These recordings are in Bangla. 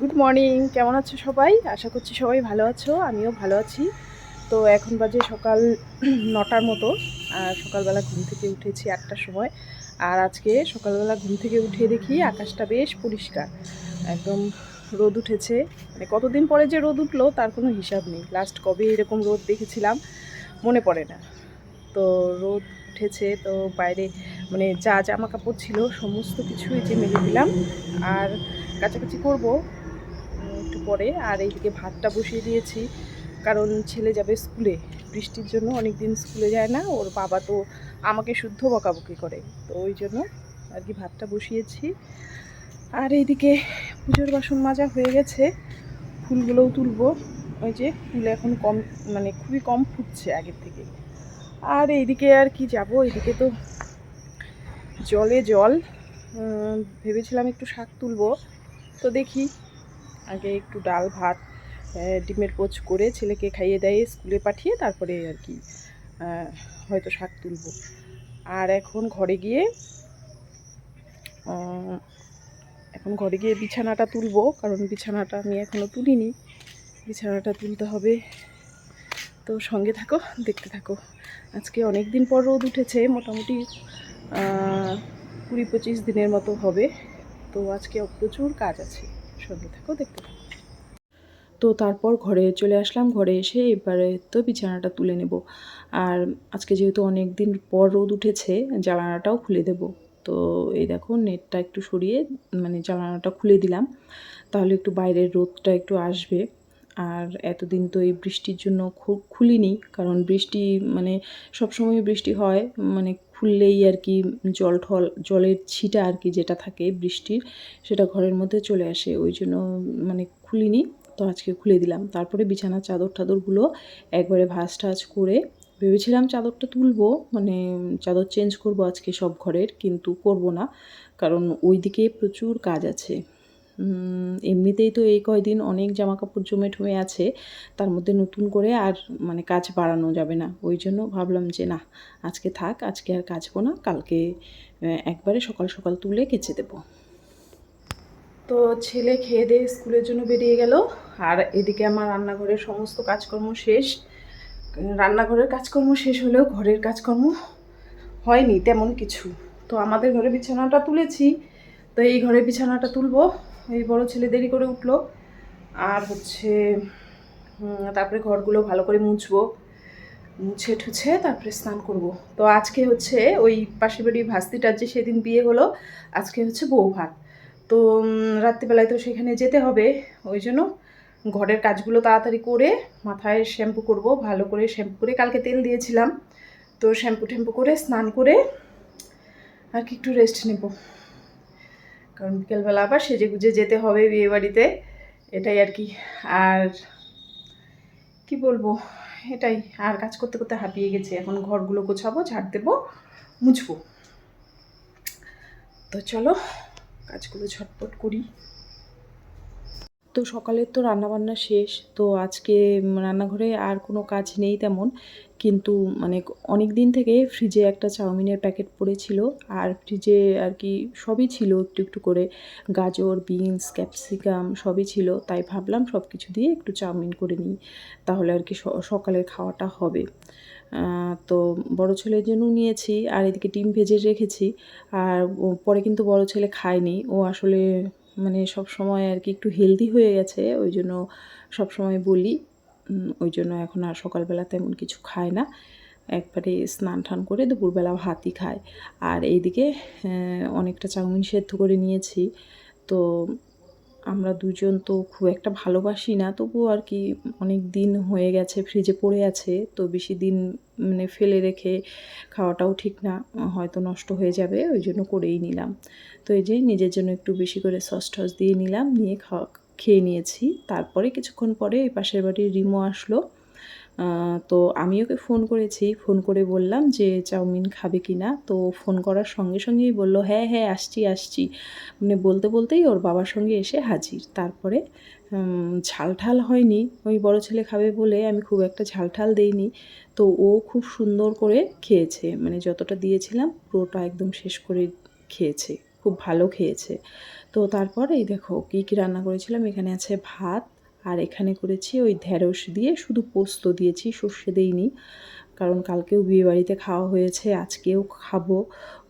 গুড মর্নিং কেমন আছো সবাই? আশা করছি সবাই ভালো আছো, আমিও ভালো আছি। তো এখন বাজে সকাল নটার মতো, আর সকালবেলা ঘুম থেকে উঠেছি আটটার সময়। আর আজকে সকালবেলা ঘুম থেকে উঠে দেখি আকাশটা বেশ পরিষ্কার। একদম রোদ উঠেছে। মানে কতদিন পরে যে রোদ উঠল তার কোনো হিসাব নেই। লাস্ট কবে এরকম রোদ দেখেছিলাম, মনে পড়ে না। তো রোদ উঠেছে, তো বাইরে মানে যা জামা কাপড় ছিল, সমস্ত কিছুই যে মেলে দিলাম। আর কাছাকাছি করব পরে আর এইদিকে ভাতটা বসিয়ে দিয়েছি। কারণ ছেলে যাবে স্কুলে। বৃষ্টির জন্য অনেক দিন স্কুলে যায় না। ওর বাবা তো আমাকে শুদ্ধ বকাবকি করে। তো ওই জন্য আর কি ভাতটা বসিয়েছি। আর এইদিকে পুজোর বাসন মাজা হয়ে গেছে। ফুলগুলোও তুলবো। ওই যে ফুল এখন কম মানে খুবই কম ফুটছে আগের থেকে। আর এইদিকে আর কি যাব? এইদিকে তো জলে জল। ভেবেছিলাম একটু শাক তুলবো। তো দেখি আগে একটু ডাল, ভাত ডিমের পোচ করে ছেলেকে খাইয়ে দেয়, স্কুলে পাঠিয়ে তারপরে আর কি হয়তো শাক তুলবো। আর এখন ঘরে গিয়ে এখন ঘরে গিয়ে বিছানাটা তুলবো, কারণ বিছানাটা আমি এখনও তুলিনি। বিছানাটা তুলতে হবে। তো সঙ্গে থাকো, দেখতে থাকো। আজকে অনেক দিন পর রোদ উঠেছে, মোটামুটি কুড়ি পঁচিশ দিনের মতো হবে। তো আজকে প্রচুর কাজ আছে। সঙ্গে থাকো, দেখতে থাকো। তো তারপর ঘরে চলে আসলাম, ঘরে এসে এবারে তো বিছানাটা তুলে নেব। আর আজকে যেহেতু অনেক দিন পর রোদ উঠেছে জ্বালানাটাও খুলে দেব। তো এই দেখো, নেটটা একটু সরিয়ে মানে জ্বালানাটা খুলে দিলাম। তাহলে একটু বাইরের রোদটা একটু আসবে। আর এতদিন তো এই বৃষ্টির জন্য খুব খুলিনি, কারণ বৃষ্টি মানে সবসময় বৃষ্টি হয় মানে খুললেই আর কি জল ঠল, জলের ছিটা আর কি যেটা থাকে বৃষ্টির, সেটা ঘরের মধ্যে চলে আসে, ওই জন্য মানে খুলিনি, তো আজকে খুলে দিলাম। তারপরে বিছানার চাদর টাদরগুলো একবারে ভাঁজ টাজ করে ভেবেছিলাম চাদরটা তুলবো মানে চাদর চেঞ্জ করব আজকে সব ঘরের, কিন্তু করব না, কারণ ওই দিকে প্রচুর কাজ আছে। এমনিতেই তো এই কয়দিন অনেক জামা কাপড় জমে ঠমে আছে, তার মধ্যে নতুন করে আর মানে কাজ বাড়ানো যাবে না। ওই জন্য ভাবলাম যে না, আজকে থাক, আজকে আর কাচবো না, কালকে একবারে সকাল সকাল তুলে কেচে দেবো। তো ছেলে খেয়ে দিয়ে স্কুলের জন্য বেরিয়ে গেল, আর এদিকে আমার রান্নাঘরের সমস্ত কাজকর্ম শেষ। রান্নাঘরের কাজকর্ম শেষ হলেও ঘরের কাজকর্ম হয়নি তেমন কিছু। তো আমাদের ঘরে বিছানাটা তুলেছি, তো এই ঘরে বিছানাটা তুলবো। এই বড় ছেলে দেরি করে উঠল। আর হচ্ছে তারপরে ঘরগুলো ভালো করে মুছবো। মুছে ঠুছে তারপরে স্নান করব। তো আজকে হচ্ছে ওই পাশের বাড়ি ভাস্তিটার যে সেদিন বিয়ে হলো, আজকে হচ্ছে বউ ভাত। তো রাত্রিবেলায় তো সেখানে যেতে হবে। ওই জন্য ঘরের কাজগুলো তাড়াতাড়ি করে মাথায় শ্যাম্পু করব। ভালো করে শ্যাম্পু করে কালকে তেল দিয়েছিলাম। তো শ্যাম্পু ট্যাম্পু করে স্নান করে আর কি একটু রেস্ট নেব। কারণ বিকেলবেলা আবার সেজে গুজে যেতে হবে বিয়ে বাড়িতে এটাই আর কি। আর কি বলব, এটাই। আর কাজ করতে করতে হাঁপিয়ে গেছে। এখন ঘরগুলো গোছাবো, ঝাড় দেবো, মুছবো। তো চলো, কাজগুলো ঝটপট করি। তো সকালের তো রান্নাবান্না শেষ, তো আজকে রান্নাঘরে আর কোনো কাজ নেই তেমন। কিন্তু মানে অনেক দিন থেকে ফ্রিজে একটা চাউমিনের প্যাকেট পড়েছিল, আর ফ্রিজে আর কি সবই ছিল একটু একটু করে। গাজর বিনস ক্যাপসিকাম সবই ছিল, তাই ভাবলাম সব কিছু দিয়ে একটু চাউমিন করে নিই, তাহলে আর কি সকালের খাওয়াটা হবে। তো বড় ছেলের জন্য নিয়েছি, আর এদিকে ডিম ভেজে রেখেছি, আর পরে কিন্তু বড় ছেলে খায়নি। ও আসলে মানে সব সময় আর কি একটু হেলদি হয়ে গেছে, ওই জন্য সব সময় বলি ওই জন্য এখন আর সকালবেলা তেমন কিছু খায় না। একবারে স্নান টান করে দুপুরবেলা ভাতই খায়। আর এইদিকে অনেকটা চাউমিন সেদ্ধ করে নিয়েছি। তো আমরা দুজন তো খুব একটা ভালোবাসি না, তবুও আর কি অনেক দিন হয়ে গেছে ফ্রিজে পড়ে আছে, তো বেশি দিন মানে ফেলে রেখে খাওয়াটাও ঠিক না, হয়তো নষ্ট হয়ে যাবে, ওই জন্য করেই নিলাম। তো এই যে নিজের জন্য একটু বেশি করে সস টস দিয়ে নিলাম, নিয়ে খাওয়া, খেয়ে নিয়েছি। তারপরে কিছুক্ষণ পরে এই পাশের বাড়ির রিমো আসলো। তো আমি ওকে ফোন করেছি ফোন করে বললাম যে চাউমিন খাবে কি না তো ফোন করার সঙ্গে সঙ্গেই বলল হ্যাঁ হ্যাঁ আসছি আসছি। মানে বলতে বলতেই ওর বাবার সঙ্গে এসে হাজির। তারপরে ঝাল ঠাল হয়নি, ওই বড় ছেলে খাবে বলে আমি খুব একটা ঝাল ঠাল দেইনি। তো ও খুব সুন্দর করে খেয়েছে মানে যতটা দিয়েছিলাম পুরোটা একদম শেষ করে খেয়েছে, খুব ভালো খেয়েছে। তো তারপর এই দেখো কী কী রান্না করেছিলাম, এখানে আছে ভাত আর এখানে করেছি ওই ঢেঁড়স দিয়ে, শুধু পোস্ত দিয়েছি, সর্ষে দেইনি, কারণ কালকেও বিয়েবাড়িতে খাওয়া হয়েছে, আজকেও খাব,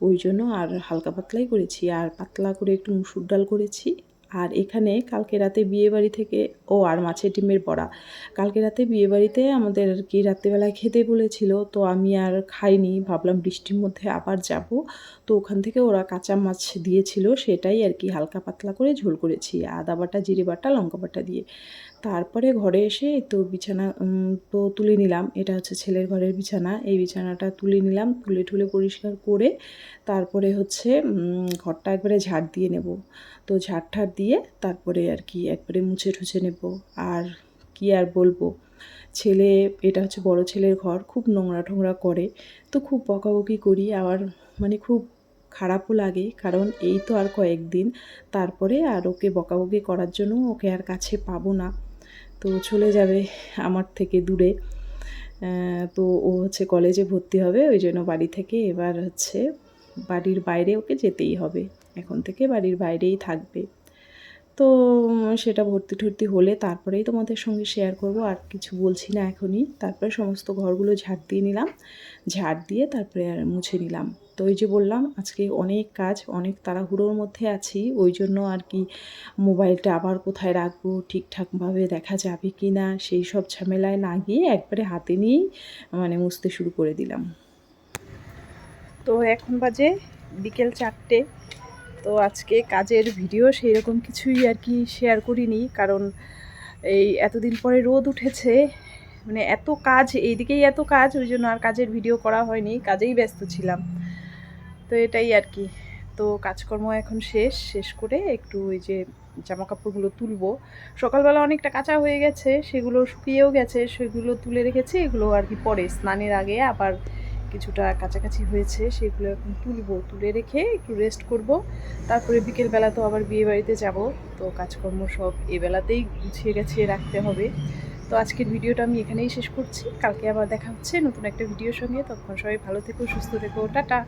ওই জন্য আর হালকা পাতলাই করেছি। আর পাতলা করে একটু মুসুর ডাল করেছি। আর এখানে কালকে রাতে বিয়েবাড়ি থেকে, ও আর মাছের ডিমের বড়া। কালকে রাতে বিয়েবাড়িতে আমাদের আর কি রাত্রেবেলায় খেতে বলেছিল, তো আমি আর খাইনি, ভাবলাম বৃষ্টির মধ্যে আবার যাব। তো ওখান থেকে ওরা কাঁচা মাছ দিয়েছিল, সেটাই আর কি হালকা পাতলা করে ঝোল করেছি, আদা বাটা, জিরে বাটা, লঙ্কা বাটা দিয়ে। তারপরে ঘরে এসে তো বিছানা তো তুলে নিলাম। এটা হচ্ছে ছেলের ঘরের বিছানা। এই বিছানাটা তুলে নিলাম, তুলে ঠুলে পরিষ্কার করে তারপরে হচ্ছে ঘরটা একবারে ঝাড় দিয়ে নেব। তো ঝাড় ঠাড় দিয়ে তারপরে আর কি একবারে মুছে ঠুছে নেব। আর কি আর বলব? ছেলে, এটা হচ্ছে বড় ছেলের ঘর, খুব নোংরা ঠোংরা করে। তো খুব বকাবকি করি। আবার মানে খুব খারাপও লাগে, কারণ এই তো আর কয়েকদিন। তারপরে আর ওকে বকাবকি করার জন্য ওকে আর কাছে পাবো না। তো চলে যাবে আমার থেকে দূরে। তো ও হচ্ছে কলেজে ভর্তি হবে, ওই জন্য বাড়ি থেকে এবার হচ্ছে বাড়ির বাইরে ওকে যেতেই হবে। এখন থেকে বাড়ির বাইরেই থাকবে। তো সেটা ভর্তি টর্তি হলে তারপরেই তোমাদের সঙ্গে শেয়ার করব, আর কিছু বলছি না এখনই। তারপরে সমস্ত ঘরগুলো ঝাড় দিয়ে নিলাম। ঝাড় দিয়ে তারপরে আর মুছে নিলাম। তো ওই যে বললাম, আজকে অনেক কাজ, অনেক তাড়াহুড়োর মধ্যে আছি। ওই জন্য আর কি মোবাইলটা আবার কোথায় রাখব ঠিকঠাকভাবে দেখা যাবে কি না, সেই সব ঝামেলায় না গিয়ে একবারে হাতে নিয়েই মানে মুছতে শুরু করে দিলাম। তো এখন বাজে বিকেল চারটে। তো আজকে কাজের ভিডিও সেই রকম কিছুই আর কি শেয়ার করিনি, কারণ এই এতদিন পরে রোদ উঠেছে। মানে এত কাজ, এইদিকেই এত কাজ, ওই জন্য আর কাজের ভিডিও করা হয়নি, কাজেই ব্যস্ত ছিলাম। তো এটাই আর কি। তো কাজকর্ম এখন শেষ শেষ করে একটু ওই যে জামা কাপড়গুলো তুলবো। সকালবেলা অনেকটা কাঁচা হয়ে গেছে, সেগুলো শুকিয়েও গেছে, সেগুলো তুলে রেখেছি, এগুলো আর কি পরে স্নানের আগে আবার কিছুটা কাছাকাছি হয়েছে, সেগুলো এখন তুলবো। তুলে রেখে একটু রেস্ট করব। তারপরে বিকেলবেলা তো আবার বিয়ে বাড়িতে যাব। তো কাজকর্ম সব এবেলাতেই গুছিয়ে গেছিয়ে রাখতে হবে। তো আজকের ভিডিওটা আমি এখানেই শেষ করছি। কালকে আবার দেখা হচ্ছে নতুন একটা ভিডিওর সঙ্গে। তখন সবাই ভালো থেকো, সুস্থ থেকো, টাটা।